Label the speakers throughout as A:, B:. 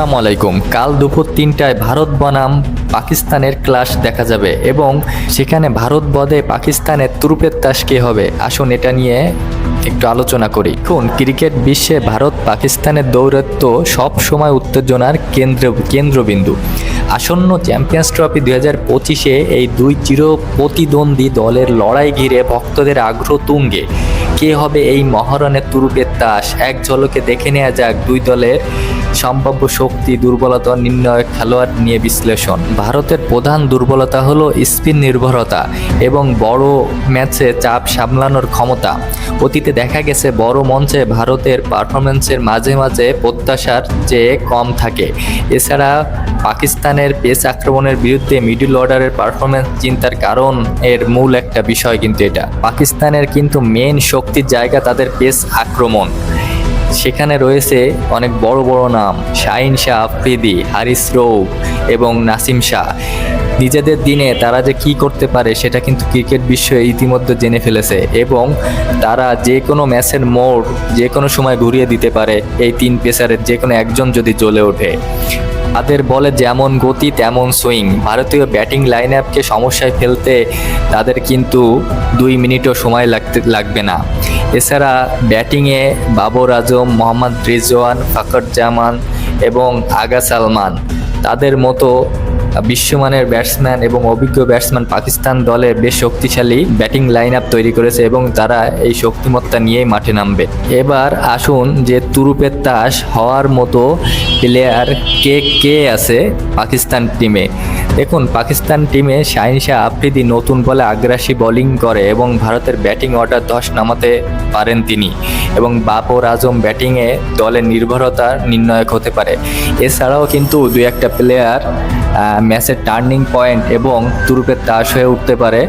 A: আসসালামু আলাইকুম। কাল দুপুর তিনটায় ভারত বনাম পাকিস্তানের ক্লাস দেখা যাবে এবং সেখানে ভারত বদে পাকিস্তানের তুরুপের তাস কে হবে? আসুন এটা নিয়ে একটু আলোচনা করি। এখন ক্রিকেট বিশ্বে ভারত পাকিস্তানের দৌরত্ব সব সময় উত্তেজনার কেন্দ্র, কেন্দ্রবিন্দু। আসন্ন চ্যাম্পিয়ন্স ট্রফি দুই হাজার পঁচিশে এই দুই চির প্রতিদ্বন্দ্বী দলের লড়াই ঘিরে ভক্তদের আগ্রহ তুঙ্গে। কে হবে এই মহারণের তুরুপের তাস? এক ঝলকে দেখে নেওয়া যাক দুই দলের সম্ভাব্য শক্তি, দুর্বলতা, নির্ণয়, খেলোয়াড় নিয়ে বিশ্লেষণ। ভারতের প্রধান দুর্বলতা হলো স্পিন নির্ভরতা এবং বড় ম্যাচে চাপ সামলানোর ক্ষমতা। অতীতে দেখা গেছে বড় মঞ্চে ভারতের পারফরমেন্সের মাঝে মাঝে প্রত্যাশার চেয়ে কম থাকে। এছাড়া পাকিস্তানের পেস আক্রমণের বিরুদ্ধে মিডল অর্ডারের পারফরমেন্স চিন্তার কারণ এর মূল একটা বিষয় কিন্তু এটা। পাকিস্তানের কিন্তু মেন শক্তির জায়গা তাদের পেস আক্রমণ। সেখানে রয়েছে অনেক বড় বড় নাম। শাহিন শাহ, আফ্রিদি, হারিস রৌফ এবং নাসিম শাহ। নিজেদের দিনে তারা যে কি করতে পারে সেটা কিন্তু ক্রিকেট বিশ্ব ইতিমধ্যে জেনে ফেলেছে এবং তারা যে কোনো ম্যাচের মোড় যে কোনো সময় ঘুরিয়ে দিতে পারে এই তিন পেসারের যে কোনো একজন যদি জ্বলে ওঠে। তাদের বলে যেমন গতি, তেমন সুইং। ভারতীয় ব্যাটিং লাইন আপকে সমস্যায় ফেলতে তাদের কিন্তু দুই মিনিটও সময় লাগতে, লাগবে না। এছাড়া ব্যাটিংয়ে বাবর আজম, মোহাম্মদ রিজওয়ান ফাকর জামান এবং আগা সালমান তাদের মতো বিশ্বমানের ব্যাটসম্যান এবং অভিজ্ঞ ব্যাটসম্যান পাকিস্তান দলে বেশ শক্তিশালী ব্যাটিং লাইন আপ তৈরি করেছে এবং তারা এই শক্তিমত্তা নিয়েই মাঠে নামবে। এবার আসুন যে তুরুপের তাস হওয়ার মতো প্লেয়ার কে কে আছে পাকিস্তান টিমে দেখুন, পাকিস্তান টিমে শাহিন শাহ আফ্রিদি নতুন বলে আগ্রাসী বোলিং করে এবং ভারতের ব্যাটিং অর্ডার দশ নামাতে পারেন তিনি এবং বাপর আজম ব্যাটিংয়ে দলের নির্ভরতা নির্ণায়ক হতে পারে। এছাড়াও কিন্তু দুই একটা প্লেয়ার ম্যাচের টার্নিং পয়েন্ট এবং তুরুপের তাস হয়ে উঠতে পারে।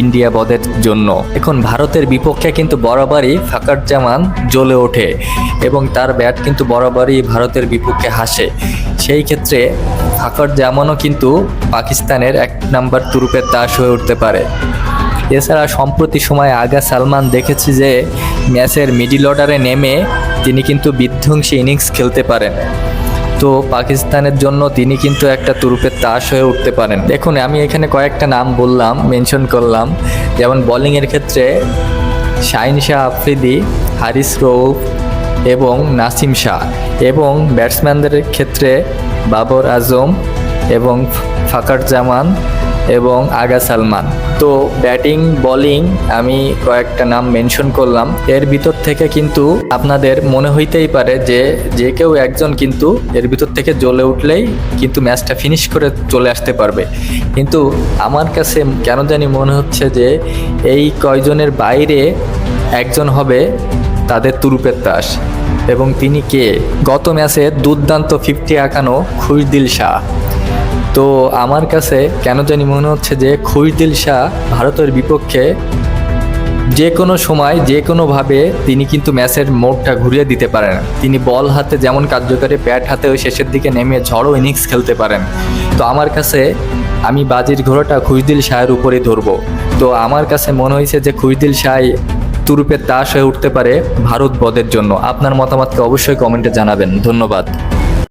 A: ইন্ডিয়া বদের জন্য। এখন ভারতের বিপক্ষে কিন্তু বরাবরই ফাকার জামান জ্বলে ওঠে এবং তার ব্যাট কিন্তু বরাবরই ভারতের বিপক্ষে হাসে। সেই ক্ষেত্রে ফাকার জামানও কিন্তু পাকিস্তানের এক নাম্বার তুরুপের তাস হয়ে উঠতে পারে। এছাড়া সম্প্রতি সময় আগা সালমান দেখেছি যে ম্যাচের মিডিল অর্ডারে নেমে তিনি কিন্তু বিধ্বংসী ইনিংস খেলতে পারেন। তো পাকিস্তানের জন্য তিনি কিন্তু একটা তুরুপের তাস হয়ে উঠতে পারেন। দেখুন, আমি এখানে কয়েকটা নাম বললাম, মেনশন করলাম। যেমন বোলিংয়ের ক্ষেত্রে শাহিন শাহ আফ্রিদি, হারিস রৌফ এবং নাসিম শাহ এবং ব্যাটসম্যানদের ক্ষেত্রে বাবর আজম এবং ফাকার জামান এবং আগা সালমান। তো ব্যাটিং, বোলিং আমি কয়েকটা নাম মেনশন করলাম। এর ভিতর থেকে কিন্তু আপনাদের মনে হইতেই পারে যে যে কেউ একজন কিন্তু এর ভিতর থেকে জ্বলে উঠলেই কিন্তু ম্যাচটা ফিনিশ করে চলে আসতে পারবে। কিন্তু আমার কাছে কেন জানি মনে হচ্ছে যে, এই কয়জনের বাইরে একজন হবে তাদের তুরুপের তাস। এবং তিনি কে? গত ম্যাচে দুর্দান্ত ফিফটি আঁকানো খুশদিল শাহ। তো আমার কাছে কেন জানি মনে হচ্ছে যে খুশদিল শাহ ভারতের বিপক্ষে যে কোনো সময়, যে কোনোভাবে তিনি কিন্তু ম্যাচের মোড়টা ঘুরিয়ে দিতে পারেন। তিনি বল হাতে যেমন কার্যকারী ব্যাট হাতেও শেষের দিকে নেমে ঝড়ো ইনিংস খেলতে পারেন। তো আমার কাছে আমি বাজির ঘোড়াটা খুশদিল শাহের উপরেই ধরবো। তো আমার কাছে মনে হয়েছে যে খুশদিল শাহ তুরুপের তাস হয়ে উঠতে পারে ভারত বদের জন্য। আপনার মতামতকে অবশ্যই কমেন্টে জানাবেন। ধন্যবাদ।